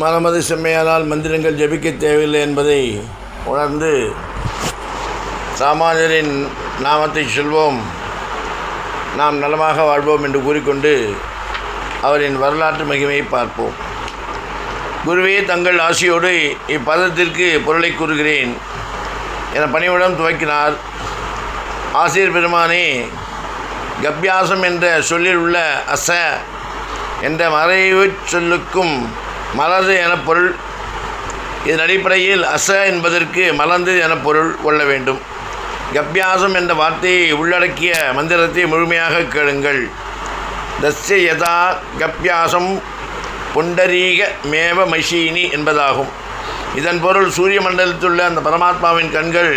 மனமது செம்மையானால் மந்திரங்கள் ஜபிக்க தேவையில்லை என்பதை உணர்ந்து சாமானியரின் நாமத்தை சொல்வோம். நாம் நலமாக வாழ்வோம் என்று கூறிக்கொண்டு அவரின் வரலாற்று மகிமையை பார்ப்போம். குருவே தங்கள் ஆசையோடு இப்பதத்திற்கு பொருளை கூறுகிறேன் என பணிவிடம் துவக்கினார். ஆசிரியர் பெருமானே கப்யாசம் என்ற சொல்லில் உள்ள அச என்ற மறைவு சொல்லுக்கும் மலர்ந்து என பொருள் இதன் அடிப்படையில் அச என்பதற்கு மலர்ந்து என பொருள் கொள்ள வேண்டும். கப்பியாசம் என்ற வார்த்தையை உள்ளடக்கிய மந்திரத்தை முழுமையாக கேளுங்கள். தஸ்ய யதா கப்பியாசம் புண்டரீக மேவ மஷீனி என்பதாகும். இதன் பொருள் சூரிய மண்டலத்திலுள்ள அந்த பரமாத்மாவின் கண்கள்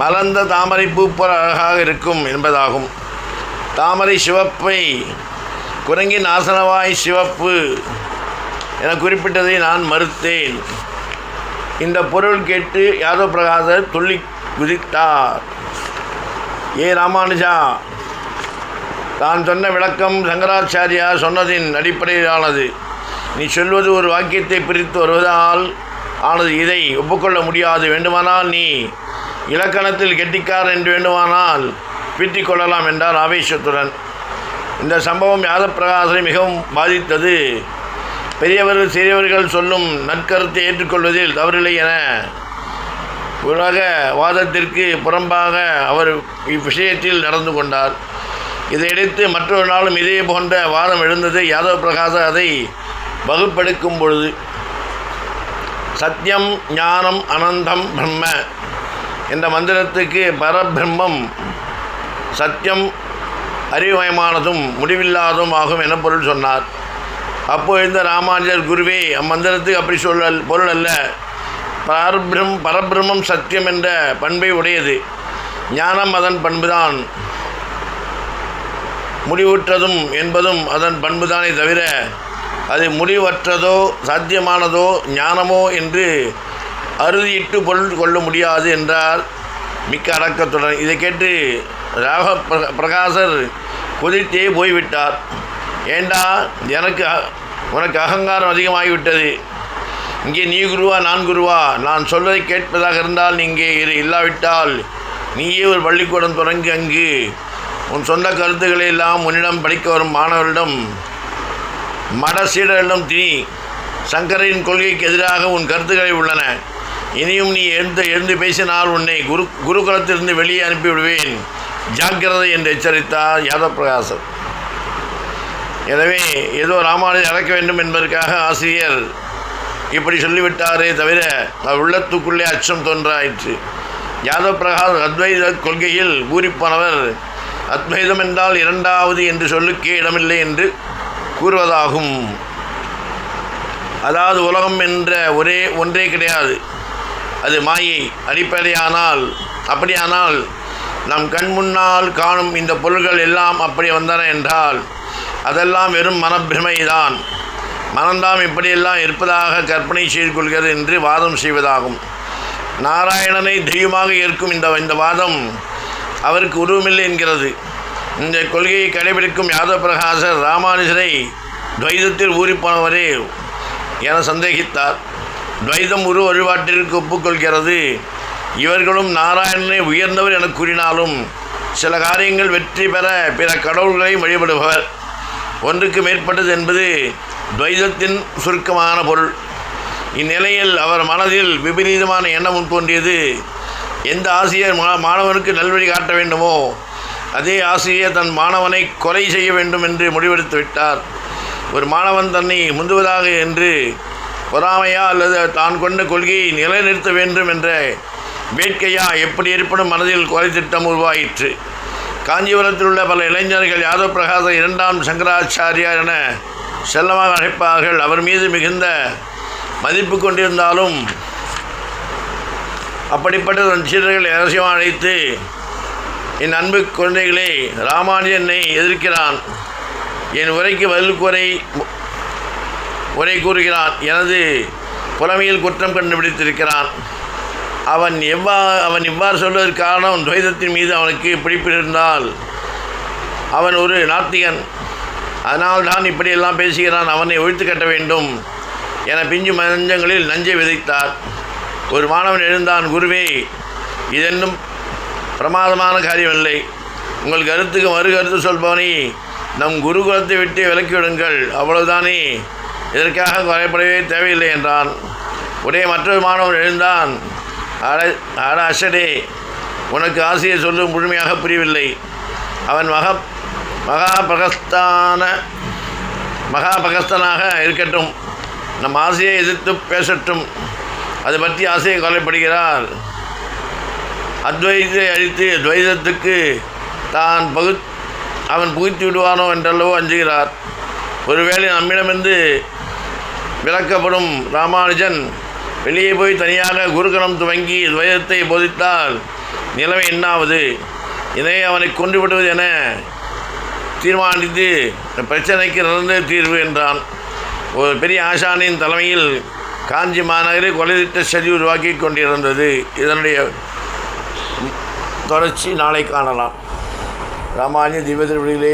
மலர்ந்த தாமரை பூ போல அழகாக இருக்கும் என்பதாகும். தாமரை சிவப்பை குரங்கின் ஆசனவாய் சிவப்பு என குறிப்பிட்டதை நான் மறுத்தேன். இந்த பொருள் கேட்டு யாதவ பிரகாசர் துள்ளி குதித்தார். ஏ ராமானுஜா தான் சொன்ன விளக்கம் சங்கராச்சாரியா சொன்னதின் அடிப்படையிலானது. நீ சொல்வது ஒரு வாக்கியத்தை பிரித்து வருவதால் ஆனது இதை ஒப்புக்கொள்ள முடியாது. வேண்டுமானால் நீ இலக்கணத்தில் கெட்டிக்கார் என்று வேண்டுமானால் பீட்டிக் கொள்ளலாம் என்றார் ஆவேசத்துடன். இந்த சம்பவம் யாதப்பிரகாசரை மிகவும் பாதித்தது. பெரியவர்கள் சிறியவர்கள் சொல்லும் நற்கருத்தை ஏற்றுக்கொள்வதில் தவறில்லை என உலக வாதத்திற்கு புறம்பாக அவர் இவ்விஷயத்தில் நடந்து கொண்டார். இதையடுத்து மற்றொரு நாளும் இதே போன்ற வாதம் எழுந்தது யாதவ் பிரகாச அதை வகுப்பெடுக்கும் பொழுது சத்தியம் ஞானம் அனந்தம் பிரம்ம என்ற மந்திரத்துக்கு பரபிரம்மம் சத்தியம் அறிவுமயமானதும் முடிவில்லாததும் ஆகும் என பொருள் சொன்னார். அப்போ இந்த ராமானுஜர் குருவே அம்மந்திரத்துக்கு அப்படி சொல்ல பொருள் அல்ல. பரபிரம் பரபிரமம் சத்தியம் என்ற பண்பை உடையது. ஞானம் அதன் பண்புதான். முடிவுற்றதும் என்பதும் அதன் பண்புதானே தவிர அது முடிவற்றதோ சாத்தியமானதோ ஞானமோ என்று அறுதியிட்டு பொருள் கொள்ள முடியாது என்றார் மிக்க அடக்கத்துடன். இதை கேட்டு ராக பிரகாசர் குதித்தே போய்விட்டார். ஏண்டா எனக்கு உனக்கு அகங்காரம் அதிகமாகிவிட்டது. இங்கே நீ குருவா நான் குருவா. நான் சொல்வதை கேட்பதாக இருந்தால் நீ இங்கே இரு இல்லாவிட்டால் நீயே ஒரு பள்ளிக்கூடம் தொடங்கி அங்கு. உன் சொந்த கருத்துக்களை எல்லாம் உன்னிடம் படிக்க வரும் மாணவரிடம் மட சீடரிடம் திணி. சங்கரின் கொள்கைக்கு எதிராக உன் கருத்துக்களை உள்ளன. இனியும் நீ எழுந்து எழுந்து பேசினால் உன்னை குரு குருகுலத்திலிருந்து வெளியே அனுப்பிவிடுவேன். ஜாக்கிரதை என்று எச்சரித்தார் யாதவ் பிரகாசர். எனவே ஏதோ ராமானுஜர் அழைக்க வேண்டும் என்பதற்காக ஆசிரியர் இப்படி சொல்லிவிட்டாரே தவிர அவர் உள்ளத்துக்குள்ளே அச்சம் தோன்றாயிற்று. யாதவ பிரகாஷ் அத்வைத கொள்கையில் ஊறிப்போனவர் அத்வைதம் என்றால் இரண்டாவது என்று சொல்லுக்கே இடமில்லை என்று கூறுவதாகும். அதாவது உலகம் என்ற ஒரே ஒன்றே கிடையாது. அது மாயை அடிப்படையானால் அப்படியானால் நம் கண் முன்னால் காணும் இந்த பொருள்கள் எல்லாம் அப்படி வந்தன என்றால் அதெல்லாம் வெறும் மனப்பிரமைதான். மனந்தாம் இப்படியெல்லாம் இருப்பதாக கற்பனை செய்து கொள்கிறது என்று வாதம் செய்வதாகும். நாராயணனை தெய்வமாக ஏற்கும் இந்த இந்த வாதம் அவருக்கு உருவமில்லை என்கிறது. இந்த கொள்கையை கடைபிடிக்கும் யாதவ பிரகாசர் ராமானுஜரை துவைதத்தில் ஊறிப்போனவரே என சந்தேகித்தார். துவைதம் உரு வழிபாட்டிற்கு ஒப்புக்கொள்கிறது. இவர்களும் நாராயணனை உயர்ந்தவர் என கூறினாலும் சில காரியங்கள் வெற்றி பெற பிற கடவுள்களை வழிபடுபவர். ஒன்றுக்கு மேற்பட்டது என்பது துவைதத்தின் சுருக்கமான பொருள். இந்நிலையில் அவர் மனதில் விபரீதமான எண்ணம் தோன்றியது. எந்த ஆசிரியர் மா மாணவனுக்கு நல்வழி காட்ட வேண்டுமோ அதே ஆசிரியர் தன் மாணவனை கொலை செய்ய வேண்டும் என்று முடிவெடுத்து விட்டார். ஒரு மாணவன் தன்னை முந்துவதாக என்று பொறாமையா அல்லது தான் கொண்ட கொள்கையை நிலைநிறுத்த வேண்டும் என்ற வேட்கையா எப்படி இருப்பினும் மனதில் கொலை திட்டம் உருவாயிற்று. காஞ்சிபுரத்தில் உள்ள பல இளைஞர்கள் யாதவ் பிரகாச இரண்டாம் சங்கராச்சாரியார் என செல்லமாக அழைப்பார்கள். அவர் மீது மிகுந்த மதிப்பு கொண்டிருந்தாலும் அப்படிப்பட்ட தன் சீடர்கள் ரகசியமாக அழைத்து என் அன்பு குழந்தைகளே ராமானுஜனை என்னை எதிர்க்கிறான். என் உரைக்கு பதில் கூரை உரை கூறுகிறான். எனது புலமையில் குற்றம் கண்டுபிடித்திருக்கிறான். அவன் எவ்வா அவன் இவ்வாறு சொல்வதற்கு காரணம் துவைதத்தின் மீது அவனுக்கு பிடிப்பு இருந்தால் அவன் ஒரு நாத்திகன். அதனால் தான் இப்படியெல்லாம் பேசுகிறான் அவனை ஒழித்து கட்ட வேண்டும் என பிஞ்சு மஞ்சங்களில் நஞ்சை விதைத்தார். ஒரு மாணவன் எழுந்தான் குருவே இதென்னும் பிரமாதமான காரியமில்லை. உங்கள் கருத்துக்கு மறு கருத்து சொல்பவனை நம் குருகுலத்தை விட்டு விலக்கிவிடுங்கள் அவ்வளவுதானே. இதற்காக குறைப்படவே தேவையில்லை என்றான். உடனே மற்றொரு மாணவன் எழுந்தான் அட அட அசடே உனக்கு ஆசையை சொல்லும் முழுமையாக புரியவில்லை. அவன் மக மகா பிரகஸ்தான மகா பிரகஸ்தனாக இருக்கட்டும். நம் ஆசையை எதிர்த்து பேசட்டும். அதை பற்றி ஆசையை கொலைப்படுகிறார் அத்வைத்தை அழித்து துவைதத்துக்கு தான் பகு அவன் புகுத்தி விடுவானோ என்றளவோ அஞ்சுகிறார். ஒருவேளை நம்மிடமிருந்து விளக்கப்படும் ராமானுஜன் வெளியே போய் தனியாக குருகணம் துவங்கி துவயத்தை போதித்தால் நிலைமை என்னாவது? இதை அவனை கொண்டு விடுவது என தீர்மானித்து பிரச்சனைக்கு நடந்த தீர்வு என்றான். ஒரு பெரிய ஆசானின் தலைமையில் காஞ்சி மாநகரில் கொலைதிட்ட சதி உருவாக்கி கொண்டிருந்தது. இதனுடைய தொடர்ச்சி நாளை காணலாம். ராமானிய திவ்ய திருவிழிகளே